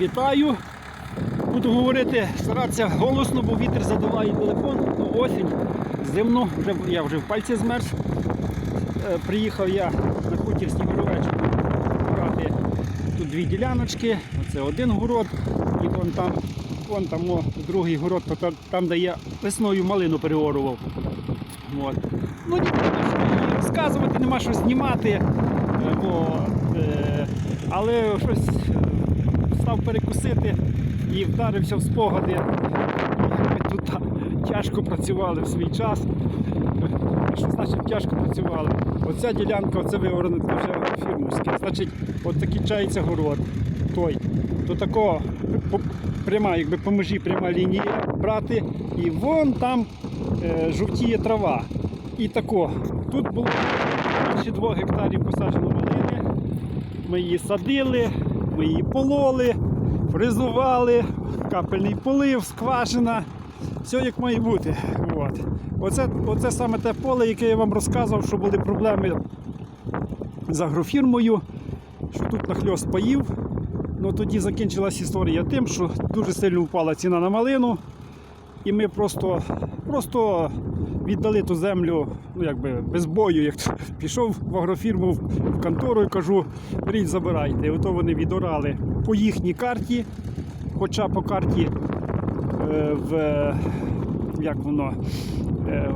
Вітаю! Буду говорити, старатися голосно, бо вітер задуває телефон. Ну, осінь, зимно, вже, я вже в пальці змерз. Е, Приїхав я на хутір Снігуровечку брати тут дві діляночки. Оце один город, і вон там, вон там о, другий город, там, де я весною малину переорував. От. Ну, нічого розказувати, нема що знімати. Е, От. Е, Але щось е, став перекусити і вдарився в спогади. Ми тут тяжко працювали в свій час. Що значить тяжко працювали? Оця ділянка, оце це вже фірмовське. Значить, от закінчається город. Той. То такого пряма, якби по межі пряма лінія брати, і вон там е, жовтіє трава. І тако. Тут було більше двох гектарів посаджено малини. Ми її садили, ми її пололи, фризували, капельний полив, скважина. Все як має бути. От. Оце, оце саме те поле, яке я вам розказував, що були проблеми з агрофірмою, що тут нахльост паїв. Ну тоді закінчилась історія тим, що дуже сильно впала ціна на малину. І ми просто, просто віддали ту землю, ну якби без бою. Як пішов в агрофірму в контору і кажу, беріть, забирайте. І ото вони відорали по їхній карті, хоча по карті е, в як воно е,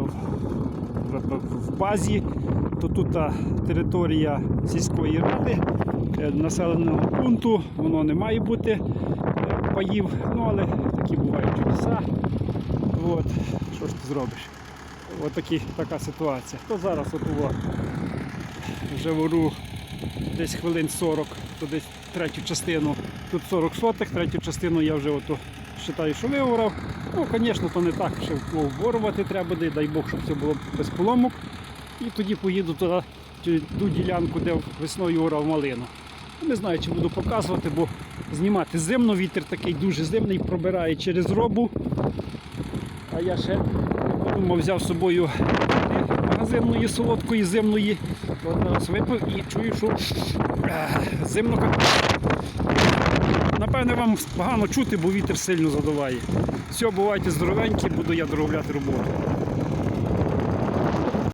в, в, в базі, то тут та територія сільської ради, е, населеного пункту, воно не має бути паїв, ну але такі бувають чудеса. От, що ж ти зробиш? От такі, така ситуація. То зараз от о, вже вору десь хвилин 40, то десь третю частину, тут 40 сотих, третю частину я вже ото вважаю, що виорав. Ну, звісно, то не так, що вборувати треба буде, дай Бог, щоб все було без поломок. І тоді поїду туди, ту ділянку, де весною орав малину. Не знаю, чи буду показувати, бо знімати зимно, вітер такий дуже зимний, пробирає через робу. А я ще подумав, взяв з собою магазинної солодкої зимної. Зараз випив і чую, що е, зимно. как- Напевне, вам погано чути, бо вітер сильно задуває. Все, бувайте здоровенькі, буду я доробляти роботу.